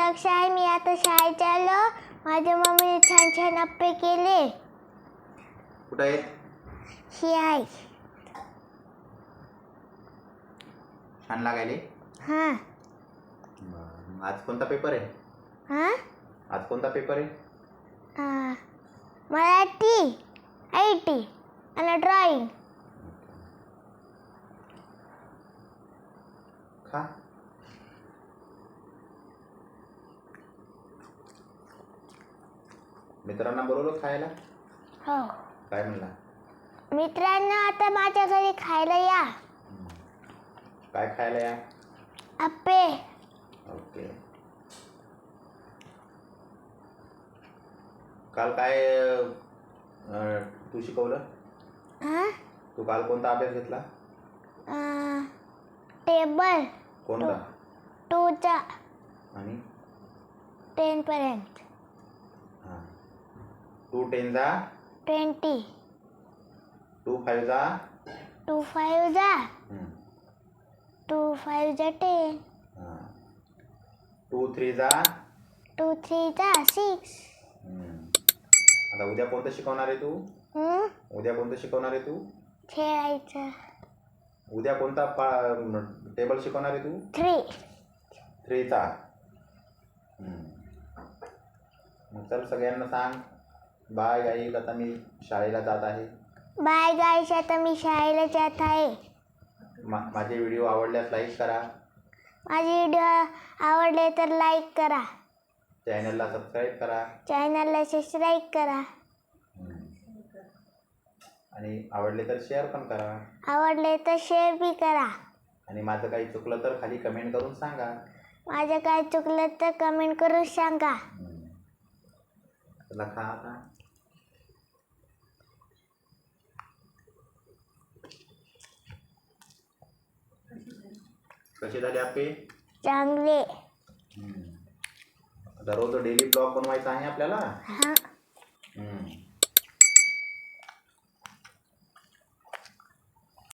दक्ष आहे. मी आता शाळेत चाललो माझ्या मम्मीने छान छान अप्पे केले. कुठं आहेत? ही आहे. छान लागायले? हां. बरं. आज कोणता पेपर आहे? हां? आज कोणता पेपर आहे? आ, मराठी आय टी आणि ड्रॉइंग. खा. मित्रांना बोलवलं खायला? हो. काय म्हणला? मित्रांनो आता माझ्या घरी खायला या. काय खायला या? अप्पे. ओके. काल काय अं, तू शिकवलं? हां? तू काल कोणता अभ्यास घेतला? टेबल. कोणता? टूचा. आणि? टेनपर्यंत हां टू टेन जा. ट्वेंटी. टू फाईव्ह जा. टू फाईव्ह जा. टू फाईव्ह जा टेन. टू थ्री जा. टू थ्री जा सिक्स. आता उद्या कोणतं शिकवणार आहे तू? हं? उद्या कोणतं शिकवणार आहे तू? खेळायचं. उद्या कोणता पा टेबल शिकवणार आहे तू? थ्री. थ्रीचा. मग चल सगळ्यांना सांग. बाय गाई आता मी शाळेला जात आहे. बाय गाईस आता मी शाळेला जात आहे. मा माझे व्हिडिओ आवडल्यास लाईक करा. माझे व्हिडिओ आवडले तर लाईक करा. चॅनलला सबस्क्राईब करा. चॅनलला सबस्क्राईब करा. आणि आवडले तर शेअर पण करा. आवडले तर शेअर बी करा. आणि माझं काही चुकलं तर खाली कमेंट करून सांगा. माझं काय चुकलं तर कमेंट करून सांगा. हं. चला खा आता. कसे झाले आपले चांगले हं. आता रोज डेली ब्लॉग बनवायचा आहे आपल्याला हं.